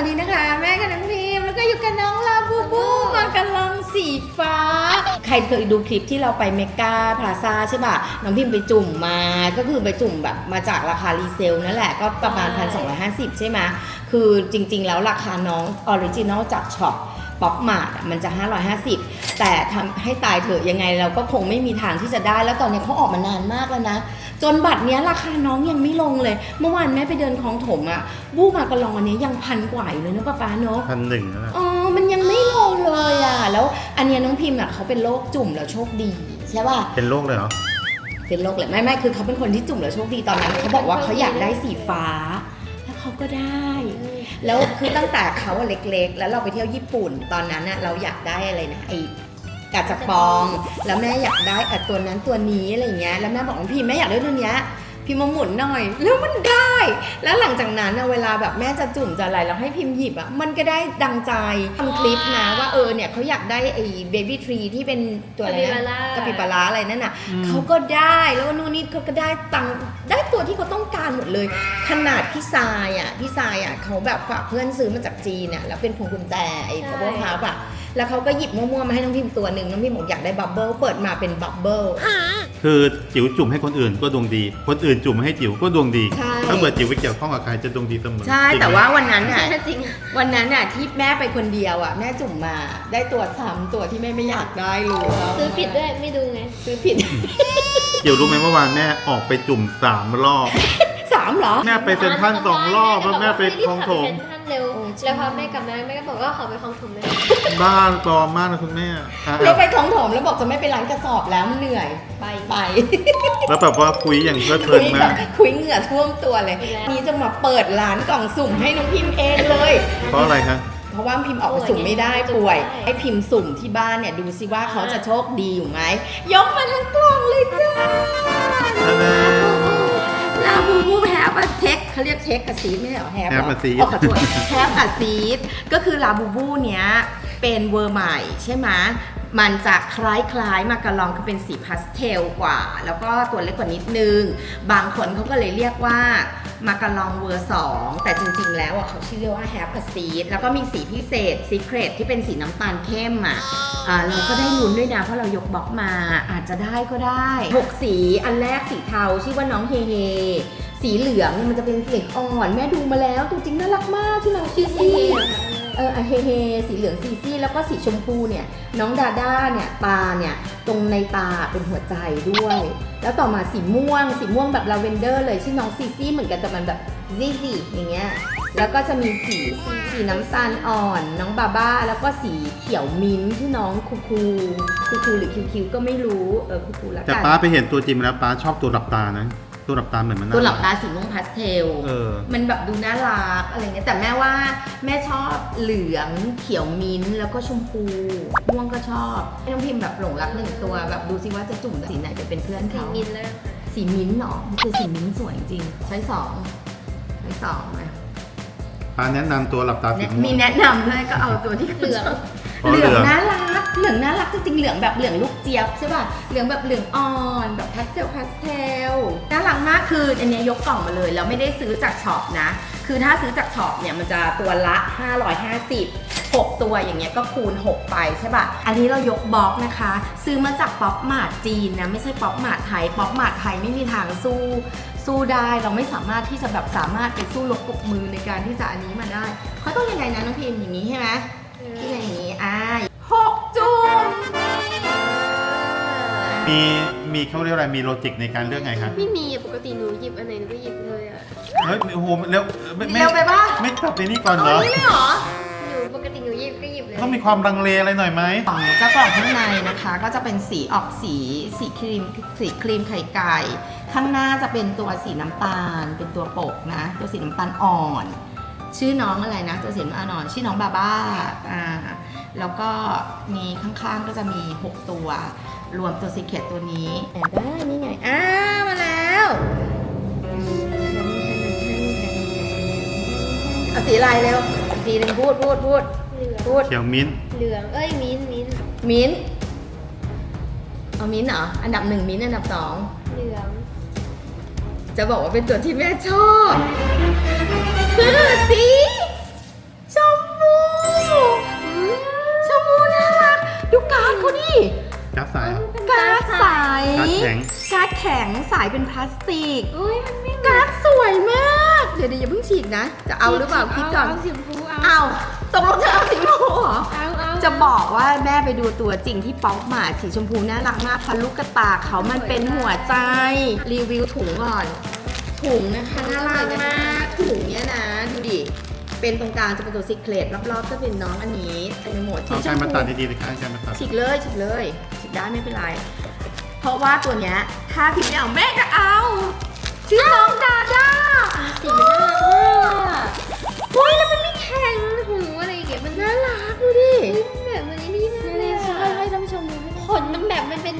วัสดีนะคะ แม่กับน้องพิมพ์แล้วก็อยู่กับน้องลาบูบูมากระลองสีฟ้า ใครเคยดูคลิปที่เราไปเมกาพลาซาใช่ป่ะน้องพิมพ์ไปจุ่มมา ก็คือไปจุ่มแบบมาจากราคารีเซลนั่นแหละก็ประมาณ 1,250 ใช่ไหมคือจริงๆ แล้วราคาน้องออริจินอลจากช็อป ป๊อปมาร์ทมันจะ 550 แต่ทำให้ตายเถอะยังไงเราก็คงไม่มีทางที่จะได้ แล้วตอนนี้เขาออกมานานมากแล้วนะ จนบัตรเนี้ยราคาน้องยังไม่ลงเลย เมื่อวานแม่ไปเดินคลองถมอะบู้มากระลองอันเนี้ยยังพันกว่าอยู่เลยนะป้าป๊าเนาะพันหนึ่งนะอ๋อมันยังไม่ลงเลยอะแล้วอันเนี้ยน้องพิมพ์อะเขาเป็นโรคจุ่มแล้วโชคดีใช่ป่ะเป็นโรคเลยเหรอเป็นโรคเลยไม่ไม่คือเขาเป็นคนที่จุ่มแล้วโชคดีตอนนั้นเขาบอกว่าเขาอยากได้สีฟ้าแล้ว เขาก็ได้ แล้วคือตั้งแต่เขาอะเล็กๆ แล้วเราไปเที่ยวญี่ปุ่น ตอนนั้นอะเราอยากได้อะไรนะไอ้กาจับปอง แล้วแม่อยากได้อะตัวนั้นตัวนี้อะไรอย่างเงี้ย แล้วแม่บอกว่าพี่แม่อยากได้ตัวเนี้ย พิมพ์มาหมุนหน่อย แล้วมันได้ แล้วหลังจากนั้นอะเวลาแบบแม่จะจุ่มจะอะไรแล้วให้พิมพ์หยิบอะมันก็ได้ดังใจทำคลิปนะว่าเออเนี่ยเขาอยากได้ไอ้เบบี้ทรีที่เป็นตัวอะไรนะกะปิปลาร้าอะไรนั่นน่ะอืมเขาก็ได้แล้วก็นู่นนี่เขาก็ได้ตังค์ได้ตัวที่เขาต้องการหมดเลย ขนาดพี่ทรายอะพี่ทรายอะเขาแบบฝากเพื่อนซื้อมาจากจีนอะแล้วเป็นพวงกุญแจไอ้บับเบิลพาร์อะ แล้วเขาก็หยิบมั่วๆมาให้น้องพิมพ์ตัวหนึ่งน้องพิมพ์บอกอยากได้บับเบิลเปิดมาเป็นบับเบิลคือจิ๋วจุ่มให้คนอื่นก็ดวงดี คนอื่นจุ่มให้จิ๋วก็ดวงดี ใช่ ถ้าเกิดจิ๋วไปเกี่ยวข้องกับใครจะดวงดีเสมอใช่จริงไหมแต่ว่าวันนั้นอะ จริงอะวันนั้นอะที่แม่ไปคนเดียวอะแม่จุ่มมาได้ตัวซ้ำตัวที่แม่ไม่อยากได้เลยซื้อผิดด้วยไม่ดูไง ซื้อผิดจิ๋วรู้ไหมเมื่อวานแม่ออกไปจุ่มสามรอบ สามเหรอ แม่ไปเซ็นทรัลสองรอบแล้วแม่ไปคลองถม ใช่แล้วพอแม่กลับมาแม่ก็บอกว่าขอไปคลองถมเลยบ้านปลอมมากนะคุณแม่อะเราไปของถมแล้วบอกจะไม่ไปร้านกระสอบแล้วมันเหนื่อยไป ไปแล้วแบบว่าคุยอย่างเพลิดเพลินมากคุยเหงื่อท่วมตัวเลยไปแล้วนี่จะมาเปิดร้านกล่องสุ่มให้น้องพิมพ์เองเลย เพราะอะไรคะเพราะว่าพิมพ์ออกไปสุ่มไม่ได้ป่วย ให้พิมพ์สุ่มที่บ้านเนี่ยดูซิว่าเขาจะโชคดีอยู่ไหมยกมาทั้งกล่องเลยจ้าท่านแม่ลาบูบูแฮ ปอะเทคเขาเรียกเทคกับซีดไม่ใช่เหรอแฮป Have a seat ขอโทษแฮปกับซีดก็คือลาบูบูเนี้ยเป็นเวอร์ใหม่ใช่ไหมมันจะคล้ายๆ มากระลองคือเป็นสีพาสเทลกว่า แล้วก็ตัวเล็กกว่านิดนึง บางคนเขาก็เลยเรียกว่า มากระลองเวอร์สองแต่จริงๆแล้วอะเขาชื่อว่าแฮปกับซีดแล้วก็มีสีพิเศษซีเครตที่เป็นสีน้ำตาลเข้มอะอ่าเราก็ได้ลุ้นด้วยนะเพราะเรายกบล็อกมาอาจจะได้ก็ได้หกสีอันแรกสีเทาชื่อว่าน้องเฮเฮ สีเหลืองเนี่ยมันจะเป็นเหล็กอ่อน แม่ดูมาแล้วตัวจริงน่ารักมากที่น้องชื่อซีซี่เหรอคะเอออะเฮเฮสีเหลืองซีซี่แล้วก็สีชมพูเนี่ย น้องดาด้าเนี่ยตาเนี่ยตรงในตาเป็นหัวใจด้วย แล้วต่อมาสีม่วง สีม่วงแบบลาเวนเดอร์เลยชื่อน้องซีซี่เหมือนกันแต่มันแบบซีซี่อย่างเงี้ยแล้วก็จะมีสีสีน้ำตาลอ่อน น้องบาบ้า แล้วก็สีเขียวมิ้นท์ชื่อน้องคูคูคูคูหรือคิวคิวก็ไม่รู้เออคูคูละแต่กันป้าไปเห็นตัวจริงมาแล้วป้าชอบตัวหลับตานะ ตัวหลับตาเหมือนมันน่าตัวหลับรักตาสีม่วงพาสเทล เออ มันแบบดูน่ารักอะไรเงี้ยแต่แม่ว่าแม่ชอบเหลืองเขียวมิ้นท์แล้วก็ชมพูม่วงก็ชอบให้น้องพิมพ์แบบหลงรักหนึ่งตัวแบบดูซิว่าจะจุ่มสีไหนจะเป็นเพื่อนสีเขามินแล้วสีมิ้นท์เหรอมันคือสีมิ้นท์สวยจริงใช้สองใช้สองไหมป้าแนะนำตัวหลับตาสีเนี่ยม่วมีงแนะนำด้วยก็เอาตัวที่เหลือง อ๋อเหเหลืลือง องน่ารัก เหลืองน่ารักจริงๆเหลืองแบบเหลืองลูกเจี๊ยบใช่ป่ะเหลืองแบบเหลืองอ่อนแบบพาสเทลพาสเทลน่ารักมากคืออันนี้ยกกล่องมาเลยแล้วไม่ได้ซื้อจากช็อปนะ คือถ้าซื้อจากช็อปเนี่ยมันจะตัวละ 550 6 ตัวอย่างเงี้ยก็คูณ 6 ไปใช่ป่ะ อันนี้เรายกบล็อกนะคะ ซื้อมาจากป๊อปมาร์ทจีนนะไม่ใช่ป๊อปมาร์ทไทยป๊อปมาร์ทไทยไม่มีทางสู้สู้ได้เราไม่สามารถที่จะแบบสามารถไปสู้ลบปรบมือในการที่จะอันนี้มาได้เขาต้องยังไงนะน้องพิมอย่างนี้ มีมีเขาเรียกอะไรมีโลจิกในการเลือกไงครับไม่มีอะปกติหนูหยิบอันไหนหนูก็หยิบเลยอะ เฮ้ยโอ้โหเร็วไม่ไม่เร็วไปปะ ไม่ตัดในนี่ก่อนเหรเอาอนี้เลยเหรอหนูปกติหนูหยิบก็หยิบเลยต้องมีความลังเลอะไรหน่อยไหมกล่องเจ้ากล่องข้างในนะคะ ก็จะเป็นสีออกสีสีครีมสีครีมไข่ไก่ ข้างหน้าจะเป็นตัวสีน้ำตาล เป็นตัวปกนะ ตัวสีน้ำตาลอ่อน ชื่อน้องอะไรนะ ตัวสีน้ำตาลอ่อนชื่อน้องบาบ้าอ่าแล้วก็มีข้างๆก็จะมี 6 ตัว รวมตัวสีเขียตัวนี้แต่ว่านี่ไง อ้ามาแล้วเอาสีลายเร็วสีหนึ่งพูดพูดพูดเหลืองพูด เขียวมิ้นเหลืองเอ้ยมิ้นมิ้นมิ้นเอามิ้นเหรอ อันดับหนึ่งมิ้นอันดับสอง เหลือง จะบอกว่าเป็นตัวที่แม่ชอบคือสีชมพูชมพูน่ารัก ดูการดเขาดิ กัดสายเหรอการ์ดใสการ์ดแข็งการ์ดแข็งสายเป็นพลาสติกโอ้ยมันไม่การ์ดสวยมาก เดี๋ยวเดี๋ยวอย่าเพิ่งฉีกนะ จะเอาหรือเปล่าคิดก่อน เอาสีชมพูเอาเอาตกลงจะเอาสีชมพูเหรอ เอาเอาจะบอกว่าแม่ไปดูตัวจริงที่ป๊อกมาสีชมพูน่ารักมากเพราะลูกกระตาเขามันเป็นหัวใจ รีวิวถุงก่อน ถุงนะคะน่ารักมากถุงเนี้ยนะ ดูดิ เป็นตรงกลางจะเป็นตัวซิกเลตรอบๆก็เป็นน้องอันนี้เต็มไปหมดสีเอาชการมมาพูตัดดีๆเลยครับการมาตัดฉีกเลยฉีกเลยฉีกได้ไม่เป็นไร เพราะว่าตัวเนี้ยถ้าพิมพ์ไม่เอาแม่ก็เอาชื่อน้องดาด้าสีมันน่ารักมากอะโอ้ยแล้วมันไม่แข็งหูอะไรอย่างเงี้ยมันน่ารักดูดิ แบบมันนี่มากเลยค่ะให้ท่านผู้ชมดูขนมันแบบมันเป็น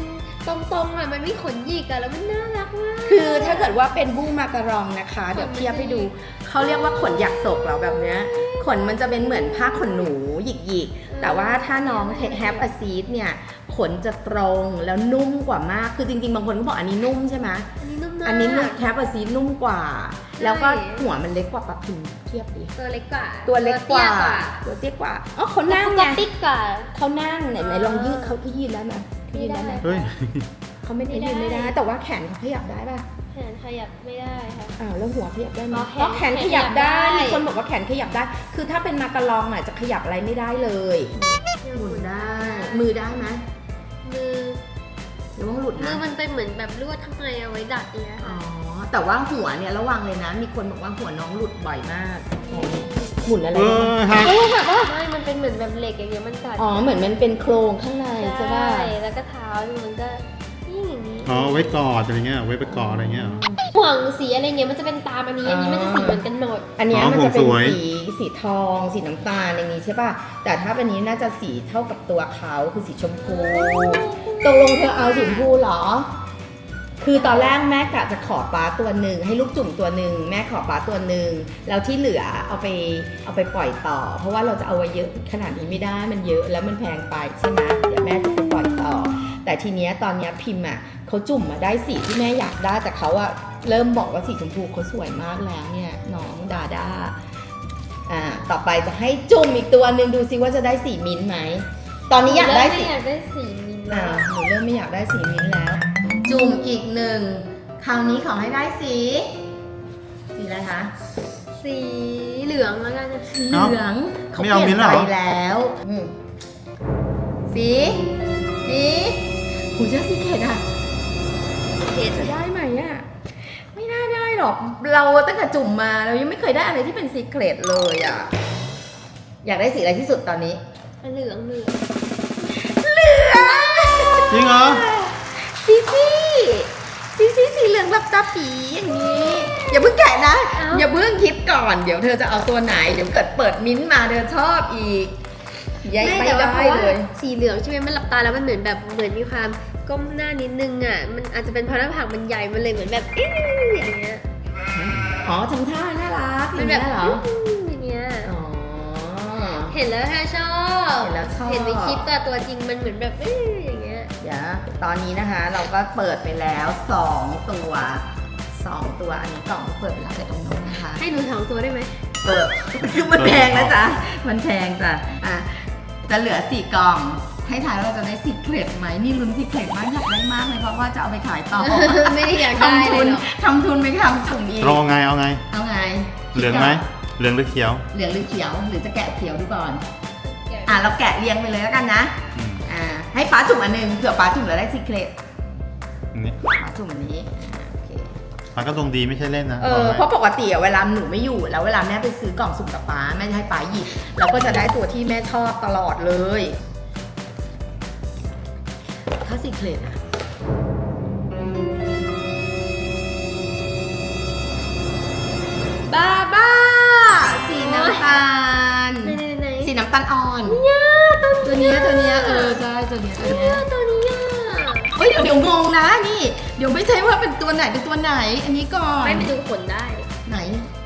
ตรงๆอะมันไม่ขนหยิกอะแล้วมันน่ารักมาก คือถ้าเกิดว่าเป็นบู้มาการองนะคะ เดี๋ยวเทียบให้ดูเขาเรียกว่าขนหยักศกเหราแบบเนี้ยขนมันจะเป็นเหมือนผ้าขนหนูหยิกๆแต่ว่าถ้าน้องแฮปอะซีดเนี่ยขนจะตรงแล้วนุ่มกว่ามากคือจริงๆ บางคนก็บอกอันนี้นุ่มใช่ไหมอันนี้นุ่มมากอันนี้นุ่มแฮปอะซีดนุ่มกว่าใช่แล้วก็หัวมันเล็กกว่าปะพิมเทียบดิตัวเล็กกว่า ตัวเล็กกว่าตี้ยตัวเตี้ยกว่าอ๋อเขานั่นั่งงไงไงติ๊กกว่าเขานั่งไหนไหนลองยืดเขาเขายืดแล้วนะ เขายืดแล้วนะเฮ้ย เขาไม่ได้ไม่ได้ยืดไม่ได้ แต่ว่าแขนเขาขยับได้ป่ะแขนขยับไม่ได้ค่ะ อ้าวแล้วหัวขยับได้ไหมอ๋อแขนก็แขนขยับได้ ขยับได้ มีคนบอกว่าแขนขยับได้ คือถ้าเป็นมากระลองอะจะขยับอะไรไม่ได้เลย หมุนได้ มือได้ไหมมือหรือว่าหลุดมืนะ อมันเป็นเหมือนแบบลวดข้างในเอาไว้ดัดเนี่ยอ๋อค่ะแต่ว่าหัวเนี่ยระวังเลยนะ มีคนบอกว่าหัวน้องหลุดบ่อยมาก หมุนอะไรเออหักเออแบบว่าไม่มันเป็นเหมือนแบบเหล็กอย่างเงี้ยมันกัดอ๋อเหมือนมันเป็นโครงข้างในใช่ป่ะแล้วก็เท้ามันก็ยิ่งอย่างนี้อ๋อไว้กอดอะไรเงี้ยไว้ไปกอดอะไรเงี้ยเหรอ ห่วงสีอะไรเงี้ยมันจะเป็นตามอันนี้อันนี้มันจะสีเหมือนกันหมด อันเนี้ยอ๋อมันจะเป็นผมสวย สีสีทองสีน้ำตาลอย่างนี้ใช่ป่ะ แต่ถ้าเป็นนี้น่าจะสีเท่ากับตัวเขาคือสีชมพู ตกลงเธอเอาสีชมพูเหรอ คือตอนแรกแม่กะจะขอปลาตัวหนึ่งให้ลูกจุ่มตัวหนึ่งแม่ขอปลาตัวหนึ่งแล้วที่เหลือเอาไปเอาไปปล่อยต่อ เพราะว่าเราจะเอาไว้เยอะขนาดนี้ไม่ได้มันเยอะแล้วมันแพงไปใช่ไหมเดี๋ยวแม่จะไปปล่อยต่อ แต่ทีเนี้ยตอนเนี้ยพิมพ์อะเขาจุ่มมาได้สีที่แม่อยากได้แต่เขาอะเริ่มบอกว่าสีชมพูเขาสวยมากแล้วเนี่ยน้องดาด้าอ่าต่อไปจะให้จุ่มอีกตัวหนึ่งดูซิว่าจะได้สีมิ้นท์ไหมตอนนี้อยากได้สีม่อยากได้สีมินท์อ่าแล้วหนูเริ่มไม่อยากได้สีมิ้นท์แล้ว จุ่มอีกหนึ่ง คราวนี้ขอให้ได้สี สีอะไรคะ สีเหลืองแล้วกันนะสีเหลืองเขาไม่เปเอาลี่ยมิ้นนท์ใจเหรอแล้วอืมสีสีหูเจ้าสีเกตอะเกตจะได้ไหมอะไม่น่าได้หรอก เราตั้งแต่จุ่มมาเรายังไม่เคยได้อะไรที่เป็นสีเกรดเลยอะอยากได้สีอะไรที่สุดตอนนี้ เหลืองเหลืองเหลืองจริงเหรอ ซีซี่ซีซี่สีเหลืองแบบตาปีอย่างนี้ อย่าเพิ่งแกะนะอย่าเพิ่งคิดก่อน เดี๋ยวเธอจะเอาตัวไหน เดี๋ยวเกิดเปิดมิ้นท์มาเธอชอบอีกยัยไม่ไปแต่ว่าได้เพราะว่าเลยสีเหลืองใช่ไหมมันหลับตาแล้วมันเหมือนแบบเหมือนมีความก้มหน้านิดนึงอะมันอาจจะเป็นเพราะหน้าผากมันใหญ่มันเลยเหมือนแบบเอ๊ะอย่างเงี้ยอ๋อทำท่าน่ารักอมัย่านงแบเงี้บยเหรออืมอย่างเงี้ยอ๋อ เห็นแล้วถ้าชอบเห็นแล้วชอบ เห็นในคลิปแต่ตัวจริงมันเหมือนแบบเอ๊ะอย่างเงี้ยเดี๋ยวตอนนี้นะคะเราก็เปิดไปแล้วสองตัวสองตัวอันนี้กล่องเปิดไปแล้วแต่ตรงนู้นนะคะให้หนูสองตัวได้ไหมเปิดคือมันแพงนะจ๊ะมันแพงจ้ะอะจะเหลือสี่กล่องให้ถ่ายว่าเราจะได้สิเกรดไหมนี่ลุ้นสิเกรดมากอยากได้มากเลยเพราะว่าจะเอาไปขายต่อไม่ได้อยากได้ทำเลทุยนหรอกทำทุนไปทำจุ่มอีกรอไงเอาไง เอาไง เหลืองไหมเหลืองหรือเขียว เหลืองหรือเขียวหรือจะแกะเขียวดูก่อน อะเราแกะเรียงไปเลยแล้วกันนะอืมอ่า ให้ป้าจุ่มอันหนึงเผื่อป้าจุ่มแล้วได้สิเกรดนี่ป้าจุ่มอันนี้อ่าโอเค มันก็ดวงดีไม่ใช่เล่นนะเอบอกอให้เพราะปกติอะเวลาหนูไม่อยู่ แล้วเวลาแม่ไปซื้อกล่องสุ่มกับป้าแม่จะให้ป้าหยิบเราก็จะได้ตัวที่แม่ชอบตลอดเลย ถ้าสีเคลดอะบ้าบ้าสีน้ำตาล ไหนไหนไหนสีน้ำตาลอ่อน ตัวเนี้ยตัวเนี้ยเออใช่ตัวเนี้ยตัวเนี้ยตัวนี้อะเฮ้ยเดี๋ยวเดี๋ยวงงนะนี่ เดี๋ยวไม่ใช่ว่าเป็นตัวไหนเป็นตัวไหน อันนี้ก่อนไม่ไปดูขนได้ ไหน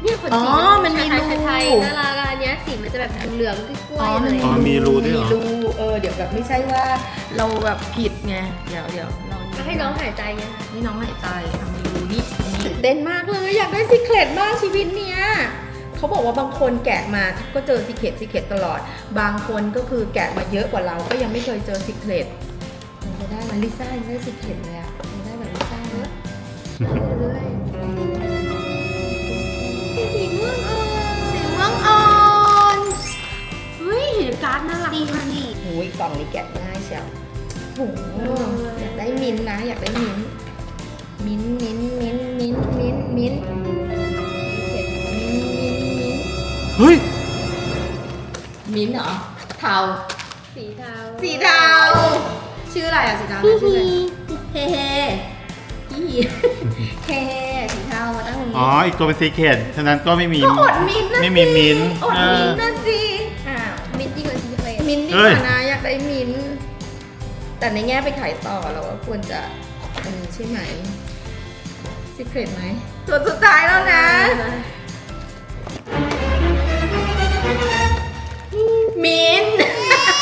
เนี่ยขนอ๋อสีมันมีรู ไทยๆน่ารักอะอันเนี้ยสีมันจะแบบเหลืองๆกล้วยๆเลยอ๋อมีรูด้วยเหรอ มีรูเออเดี๋ยวแบบไม่ใช่ว่าเราแบบผิดไงเดี๋ยวเดี๋ยวเราก็ให้น้องหายใจไงให้น้องหายใจทำมีรูนี่นี่เต้นมากเลยอยากได้สิเครตมากชีวิตเนี้ยข เขาบอกว่าบางคนแกะมาก็เจอซีเคตซีเคตตลอด บางคนก็คือแกะมาเยอะกว่าเราก็ยังไม่เคยเจอซีเคตมันจะได้มันลิซ่ายังได้ซีเคตเลยอะยังได้แบบลิซ่าเนอะเรื่อยๆสีม่วงอ่อนสีม่วงอ่อนเฮ้ยการ์ดน่ารักดีมากดีโอ้ยกล่องนี้แกะง่ายเชียวโอ้โหอยากได้มิ้นท์นะ อยากได้มิ้นท์มิ้นท์มิ้นท์มิ้นท์มิ้นท์มิ้นท์มิ้น เฮ้ย มิ้นท์เหรอเทาสีเทาสีเทาชื่ออะไรอะสีเทานะชื่ออะไรเฮ้เฮ้พี่เฮ้เฮ้สีเทามาตั้งตรงอ๋อ นี้อีกตัวเป็นซีเคทฉะนั้นก็ไม่มี ก็อดมิ้นท์นะไม่มีมิ้นท์อดมิ้นท์เออนะสิอ้าวมินท์ยิ่งกว่าสีเคลมิ้นท์ดีเอ้กยว่านะอยากได้มิ้นท์แต่ในแง่ไปขายต่อเราก็ควรจะอันนี้ใช่ไหมซีเครตไหมตัวสุดท้ายแล้วนะ มิ้นท์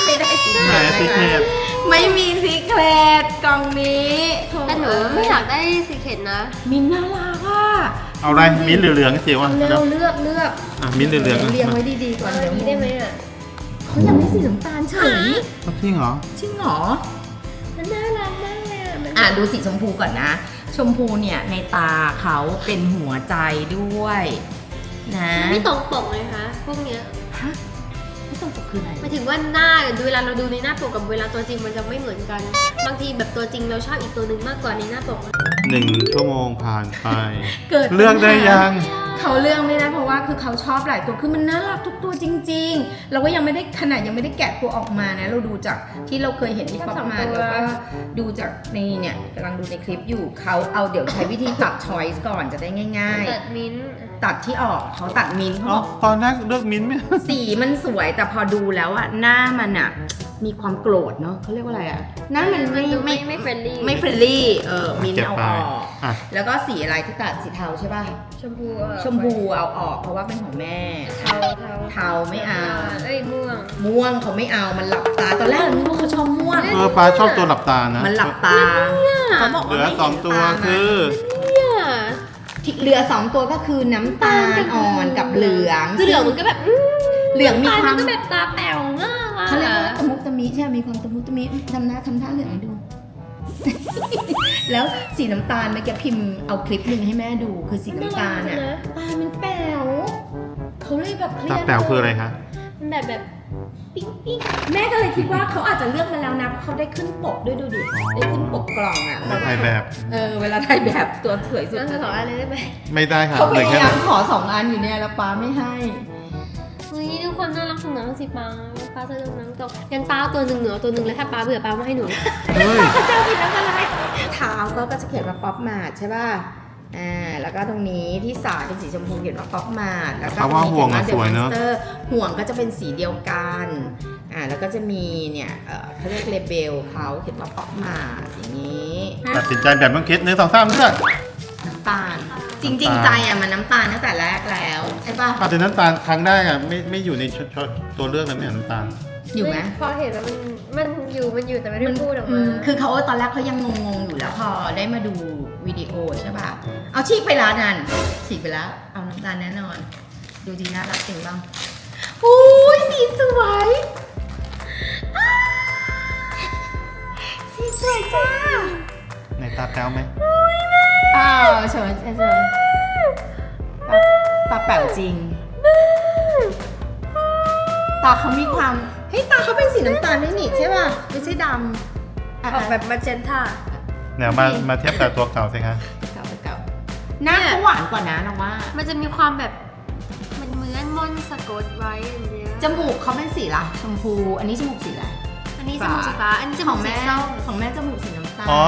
ไม่ได้ซีเคไหนรตซีเคทไม่มีซีเครตกล่องนี้โถแต่หนูไม่อยากได้สีเข็ดนะ มิ้นท์น่ารักอะเอาอะไรมิ้นท์หรือเหลืองจิ๋วเอาอะเร็เดี๋ยววเลือกเลือกอะมิ้นท์หรือเหลืองเรียงไว้ดีๆก่อนเอาเดี๋ยวอันนี้ได้ไหมอะเขายังไม่สีน้ำตาลเฉยเอาจริงเหรอจริงเหรอมันน่ารักมากเลยอะมันอะดูสีชมพูก่อนนะ ชมพูเนี่ยในตาเขาเป็นหัวใจด้วย นะมันไม่ตรงปกเลยคะพวกเนี้ยฮะ ไม่ต้องปกคืออะไรหมายถึงว่าหน้าดูเวลาเราดูในหน้าปกกับเวลาตัวจริงมันจะไม่เหมือนกัน บางทีแบบตัวจริงเราชอบอีกตัวหนึ่งมากกว่าในหน้าปก หนึ่งชั่วโมงผ่านไป เกิดเลือกได้ยัง เขาเลือกไม่ได้เพราะว่าคือเขาชอบหลายตัวคือมันน่ารักทุกตัวจริง ๆ เราก็ยังไม่ได้ขนาดยังไม่ได้แกะตัวออกมานะ เราดูจากที่เราเคยเห็นที่ป๊อปมาแล้วก็ดูจากในเนี่ยกำลังดูในคลิปอยู่เขาเอาเดี๋ยวใช้วิธีตัดช้อยส์ก่อนจะได้ง่ายตัดมิ้นท์ๆตัดที่ออกเขาตัดมิ้นท์เขาอ๋อบอกตอนแรกเลือกมิ้นท์ไหม สีมันสวยแต่พอดูแล้วอะหน้ามันอะ มีความโกรธเนาะเขาเรียกว่าอะไรอะหน้ามันไม่ดูไม่ไม่เฟรนลี่ไม่เฟรนลี่เออมินท์เก็บเอาไปออกอะแล้วก็สีอะไรที่ตัดสีเทาใช่ป่ะชมพูอะชมพูเอาออกเพราะว่าเป็นของแม่ เทาเทาเทาไม่เอาเอ้ยม่วงม่วงเขาไม่เอามันหลับตาตอนแรกนึกว่าเขาชอบม่วงเออปลาชอบตัวหลับตานะมันหลับตาเขาบอกเหว่าลือไม่สองตัวเห็นตานะคือเนี่ยที่เหลือสองตัวก็คือน้ำตาลอ่อนกับเหลืองคือเหลืองมันก็แบบอืมเหลืองมีตาความนก็แบบตาแป๋วมากอะเขาเรียกว่าตะ มุตะมิใช่ไหมมีความตะมุตะมิทำหน้าทำท่าเหลืองให้ดู แล้วสีน้ำตาลเมื่อกี้พิมพ์เอาคลิปหนึ่งให้แม่ดู คือสีน้ำตาลอะตามันแป๋วเขาเลยแบบเครียตาดแป๋วคืออะไรคะมันแบบแบบปิ๊งปิ๊งแม่ก็เลยคิดว่าเขาอาจจะเลือกมาแล้วนะเพราะเขาได้ขึ้นปกด้วยดูดิได้ขึ้นปกกล่องอะมาถ่ายแบบเออเวลาถ่ายแบบตัวสวยสุดเราจะขออะไรได้ไหมไม่ได้ค่ะเขาพเหลือยแค่ายามขอสองอันอยู่เนี่ยแล้วป้าไม่ให้ เฮ้ยทุกคนน่ารักของน้องสิป้าป้าจะโดนน้องตกงั้นป้าเอาตัวหนึ่งเหนือตัวหนึ่งแล้วถ้าป้าเบื่อป้ามาให้หนูเฮ้ย เจ้าผิดแล้วอะไรเท้าก็ก็จะเขียนว่าป๊อปมาดใช่ป่ะ อ่า แล้วก็ตรงนี้ที่สายเป็นสีชมพูเขียนว่าป๊อปมาดแล้วก็เพราะว่าห่วงอะสวยเนอะเตอร์ห่วงก็จะเป็นสีเดียวกัน อ่า แล้วก็จะมีเนี่ยเออเขาเรียกเลเบลเขาเขียนว่าป๊อปมาดอย่างนี้ ตัดสินใจแบบต้องคิดหนึ่งสองสามเลือกน้ำตาล จริง ๆ ใจอะมันน้ำตาลตั้งแต่แรกแล้ว ใช่ป่ะ อาจจะน้ำตาลครั้งแรกอะไม่ไม่อยู่ในชชตัวเลือกเลยไม่เห็นน้ำตาล อยู่ไหม พอเห็นแล้วมันมันอยู่มันอยู่แต่ไม่ได้พูดออกอืมามคือเขาตอนแรกเขายังงงๆอยู่แล้วพอได้มาดูวิดีโอใช่ป่ะ เอาฉีกไปแล้วนั่นฉีกไปแล้ว เอาน้ำตาลแน่นอน ดูดีน่ารักจริงบ้างอุ้ยสีสวยอ้าวสีสวยจ้าในตาแป๋วไหมอ้าว เชิญเชิญเชิญตาตาแป๋วจริง ตาเขามีความเฮ้ยตาเขาเป็นสีน้ำตาลด้วยนี่ใช่ป่ะไม่ใช่ดำออกแบบมาเจนท่าเดี๋ยวมามาเทียบกับตัวเก่าสิคะเก่าเก่าหน้าเขาหวานกว่านะน้องว่า มันจะมีความแบบมันเหมือนมนต์สะกดไว้อย่างเงี้ยจมูกเขาเป็นสีละชมพู อันนี้จมูกสีอะไรอันนี้จมูกสีฟ้าอันนี้จขมูอกงสีแม่ส้มของแม่จมูกสีน้ำ ตาลอ๋อ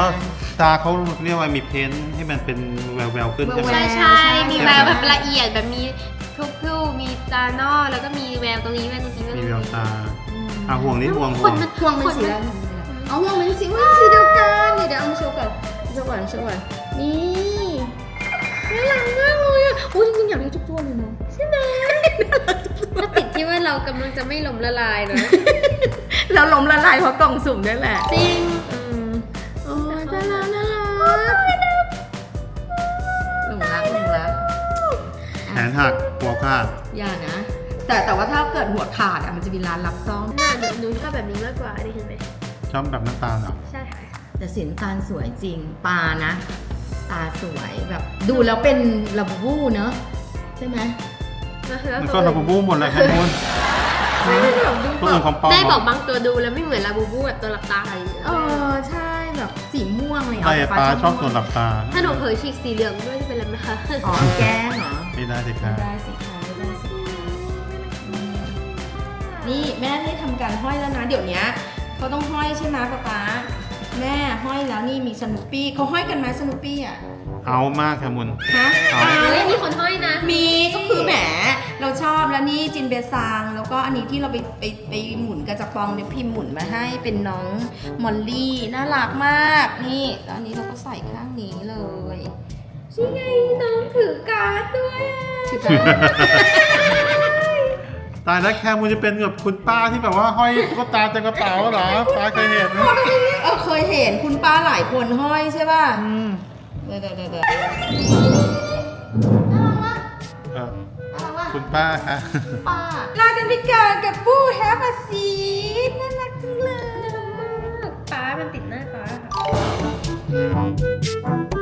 ตาเขาเรียกว่ามีเพ้นท์ให้มันเป็นแววแววๆขึ้นใช่ไหมใช่ใช่ใช่ใช่มีแววแบบละเอียดแบบมีทุกพิ้วมีตานอกแล้วก็มีแววตรงนี้แววตรงนี้แววตมีรงแวนี้วตาอะห่วงนี่ห่วงคห่วนงมันห่วงเป็นสีอะไรเอาห่วงเป็นสีว่าสีเดียวกันเดี๋ยวเดี๋ยวเอามาโชว์ก่อนโชว์ก่อนโชว์ก่อนนี่น่ารักมากเลยอะอุ้ยจริงๆอยากได้ทุกตัวเลยเนาะใช่ไหมถ้าติดที่ว่าเรากำลังจะไม่หลมละลายนะแล้วล้มละลายเพราะกล่องสุ่มนี่แหละจริง แขนหักหัวขาดอย่านะ แต่แต่ว่าถ้าเกิดหัวขาดอะมันจะมีร้านรับซ่อม หน้าหนูหนูชอบแบบนี้มากกว่านี่เห็นไหมชอบแบบน้ำตาลเหรอใช่ค่ะแต่สีน้ำตาลสวยจริงปลานะ ตาสวยแบบ ดูแล้วเป็นลาบูบูเนอะใช่ไหมมันก็ลาบูบูหมดเลยแคมูนไม่ได้แบบดูตัวแบอื่บนของปลอมได้เหบรออกบางตัวดูแล้วไม่เหมือนลาบูบูแบบตัวหลับตาอะไรอย่างเงี้ยเออใช่แบบสีม่วงเลยใช่ปลาชอบตัวหลับตาถ้าหนูเผยฉีกสีเหลืองด้วยจะเป็นอะไรไหมคะอ๋อแกล้งเหรอ ไม่ได้สิไม่คะได้สิคะไม่ได้สิคะอืมนี่แม่ได้ทำการห้อยแล้วนะ เดี๋ยวนี้เขาต้องห้อยใช่ไหมป๊าป๊าแม่ห้อยแล้วนี่มีสนุปปี้เขาห้อยกันไหมสนุปปี้อะเอามากแคมูนฮะเอาเฮ้ยมีคนห้อยนะมีก็คือแหมเราชอบแล้วนี่จินเบซางแล้วก็อันนี้ที่เราไปไปไปหมุนกระจับปองเนี่ยพิมพ์หมุนมาให้เป็นน้องมอลลี่น่ารักมากนี่แล้วอันนี้เราก็ใส่ข้างนี้เลย นี่ไงน้องถือการ์ดด้วยอะถือกันตายแล้วแคมูนจะเป็นแบบคุณป้าที่แบบว่าห้อยตุ๊ก็ตาจากกระเป๋าเหรอป้าเคยเห็นไหมเออเคยเห็นคุณป้าหลายคนห้อยใช่ป่ะอืมเดี๋ยวเดี๋ยวเดี๋ยวเดี๋ยวเออน่ารักมากคุณป้าค่ะ ป้าลากันพิการกับปู้แฮปปี้ซีน่ารักจังเลยป้ามันติดหน้าป้าค่ะ